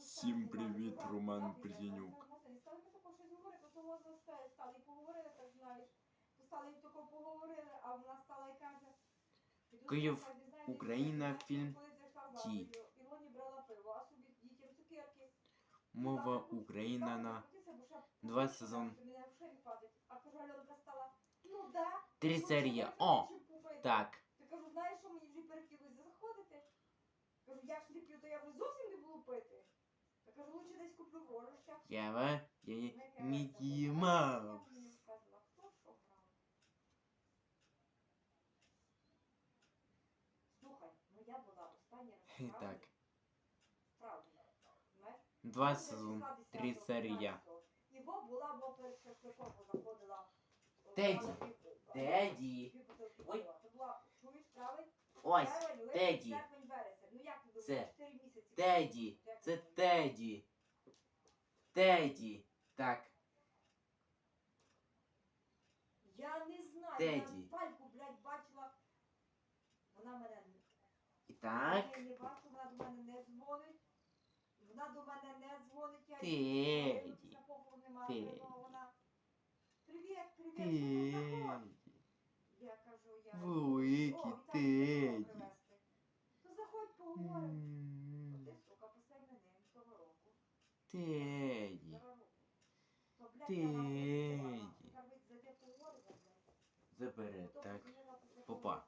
Всім привіт, Роман Придянюк. Стали ми тако щось говорити, то того застає, стали і поговорили, так знаєш. Стали тако поговорили, а вона стала і каже... Київ, Україна, фільм Ті. Брала пиво, а собі дітям цукерки. Мова Україна на два сезон. Три серії. О, ти? Так, Я кажу, знаєш, що мені вже перехотілося заходити? Кажу, я ж не п'ю, то я вже зовсім не буду пити. Я кажу, лучше десь куплю гороща. я є Мікі? Маус. Слухай, ну я була останній раз. Так, Правда. Два Ну, сезон, три 10-го, серії. 15-го. І бо була, бо перед шашликом заходила. Теді. Теді. Ой. Це була, чуєш, травень? Ось, Травень, Теді. Ну як ти Це думаєш, 4 місяці. Теді. Це? Теді. Теді. Так, Я не знаю, Теді. я пальку, блядь, бачила. Вона мене і так. Я не бачу, вона до мене не дзвонить. Вона до мене не дзвонить. Я Теді. дивлюся, похорон нема, Теді. але вона. Привіт, привіт, що ти заходь? Теді. Я кажу, я. Великий О, Віталій, Теді. привезти. То заходь, поговоримо. М, Ти, сука, поставь на ним того року. Теді. Теді. Забере, так. Попа.